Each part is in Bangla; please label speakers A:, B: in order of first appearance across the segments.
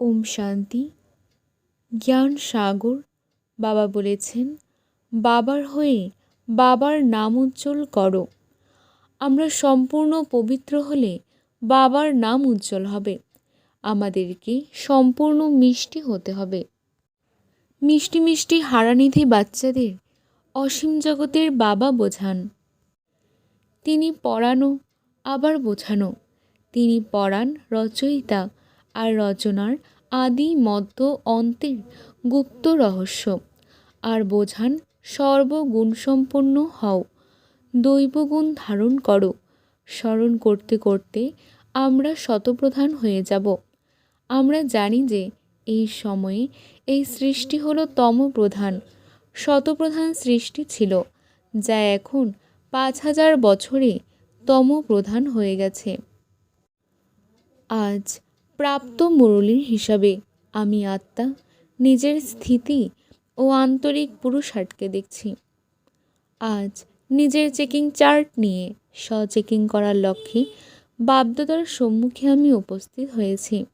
A: ওম শান্তি। জ্ঞান সাগর, বাবা বলেছেন, বাবার হয়ে বাবার নাম উজ্জ্বল করো। আমরা সম্পূর্ণ পবিত্র হলে বাবার নাম উজ্জ্বল হবে। আমাদেরকে সম্পূর্ণ মিষ্টি হতে হবে। মিষ্টি মিষ্টি হারানিধি বাচ্চাদের অসীম জগতের বাবা বোঝান। তিনি পড়ানো আবার বোঝানো। তিনি পড়ান রচয়িতা আর রচনার আদি মধ্য অন্তের গুপ্ত রহস্য। আর বোঝান, সর্বগুণসম্পন্ন হও, দৈবগুণ ধারণ করো, স্মরণ করতে করতে আমরা শতপ্রধান হয়ে যাব। আমরা জানি যে এই সময়ে এই সৃষ্টি হলো তম প্রধান, শতপ্রধান সৃষ্টি ছিল, যা এখন পাঁচ হাজার বছরে তম প্রধান হয়ে গেছে। আজ প্রাপ্ত মুরলীর হিসাবে আমি আত্মা, নিজের স্থিতি ও আন্তরিক পুরুষার্থকে দেখছি। আজ নিজের চেকিং চার্ট নিয়ে স্ব চেকিং করার লক্ষ্যে বাপদাদার সম্মুখে আমি উপস্থিত হয়েছি।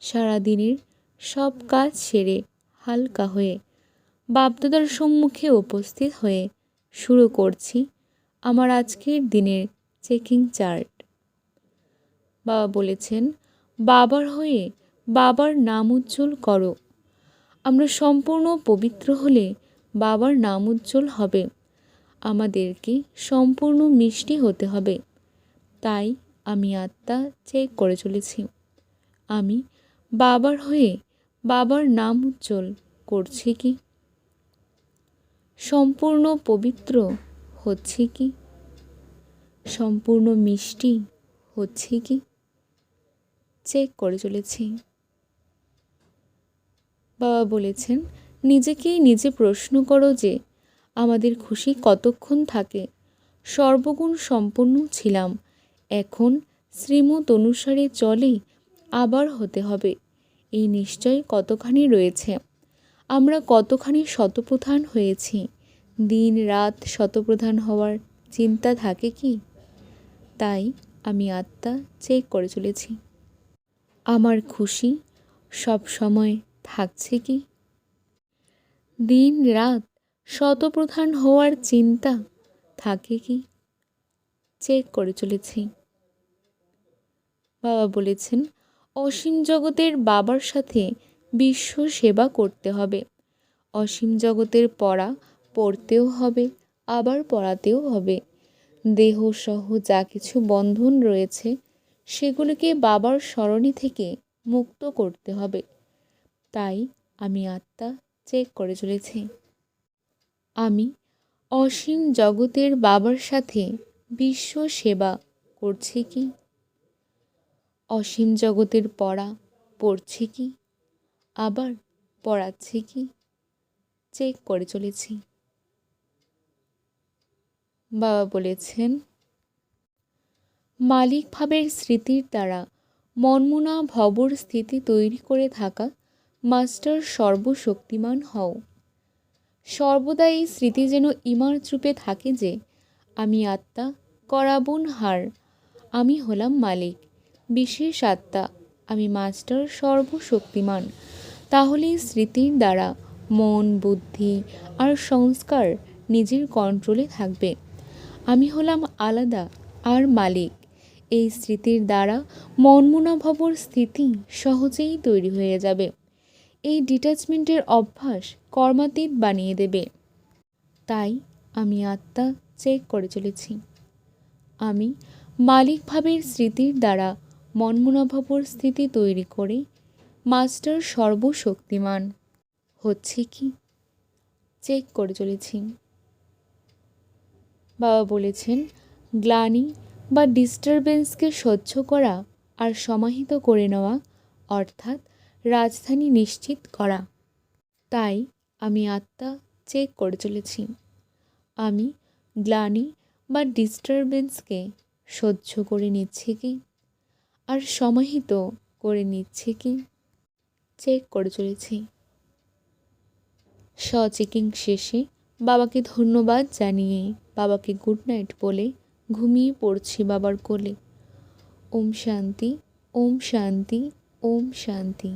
A: সারাদিনের সব কাজ সেরে হালকা হয়ে বাপদাদার সম্মুখে উপস্থিত হয়ে শুরু করছি আমার আজকের দিনের চেকিং চার্ট। বাবা বলেছেন বাবার হয়ে বাবার নাম উজ্জ্বল করো। আমরা সম্পূর্ণ পবিত্র হলে বাবার নাম উজ্জ্বল হবে। আমাদেরকে সম্পূর্ণ মিষ্টি হতে হবে। তাই আমি আত্মা চেক করে চলেছি। আমি বাবার হয়ে বাবার নাম উজ্জ্বল করছি কি? সম্পূর্ণ পবিত্র হচ্ছে কি? সম্পূর্ণ মিষ্টি হচ্ছে কি? চেক করে চলেছি। বাবা বলেছেন, নিজেকেই নিজে প্রশ্ন করো যে, আমাদের খুশি কতক্ষণ থাকে। সর্বগুণ সম্পন্ন ছিলাম। এখন শ্রীমত অনুসারে চলে আবার হতে হবে। এই নিশ্চয় কতখানি রয়েছে। আমরা কতখানি শতপ্রধান হয়েছি। দিন রাত শতপ্রধান হওয়ার চিন্তা থাকে কি? তাই আমি আত্মা চেক করে চলেছি। আমার খুশি? সব সময় থাকছে কি? দিন রাত শতপ্রধান হওয়ার চিন্তা থাকে কি? চেক করে চলেছি। বাবা বলেছেন, অসীম জগতের বাবার সাথে বিশ্ব সেবা করতে হবে। অসীম জগতের পড়া পড়তেও হবে, আবার পড়াতেও হবে। দেহ সহ যা কিছু বন্ধন রয়েছে সেগুলিকে বাবার স্মরণী থেকে মুক্ত করতে হবে। তাই আমি আত্মা চেক করে চলেছি। আমি অসীম জগতের বাবার সাথে বিশ্ব সেবা করছি কি? অসীম জগতের পড়া পড়ছি কি? আবার পড়াচ্ছি কি? চেক করে চলেছি। বাবা বলেছেন মালিক ভাবের স্মৃতির দ্বারা মনমুনা ভবর স্থিতি তৈরি করে থাকা মাস্টার সর্বশক্তিমান হও। সর্বদা এই স্মৃতি যেন ইমার চুপে থাকে যে, আমি আত্মা করাবুন হার, আমি হলাম মালিক, বিশেষ আত্মা, আমি মাস্টার সর্বশক্তিমান। তাহলে স্মৃতির দ্বারা মন, বুদ্ধি আর সংস্কার নিজের কন্ট্রোলে থাকবে। আমি হলাম আলাদা আর মালিক। এই স্মৃতির দ্বারা মনমুনাভবর স্থিতি সহজেই তৈরি হয়ে যাবে। এই ডিট্যাচমেন্টের অভ্যাস কর্মাতীত বানিয়ে দেবে। তাই আমি আত্মা চেক করে চলেছি। আমি মালিক ভাবের স্মৃতির দ্বারা মনমুনাভবর স্থিতি তৈরি করে মাস্টার সর্বশক্তিমান। হচ্ছে কি? চেক করে চলেছি। বাবা বলেছেন, গ্লানি বা ডিস্টারবেন্সকে সহ্য করা আর সমাহিত করে নেওয়া, অর্থাৎ রাজধানী নিশ্চিত করা। তাই আমি আত্মা চেক করে চলেছি। আমি গ্লানি বা ডিস্টারবেন্সকে সহ্য করে নিচ্ছি কি? আর সমাহিত করে নিচ্ছি কি? চেক করে চলেছি। স চেকিং শেষে বাবাকে ধন্যবাদ জানিয়ে বাবাকে গুড নাইট বলে ঘুমিয়ে পড়ছি বাবার কোলে। ওম শান্তি ওম শান্তি ওম শান্তি।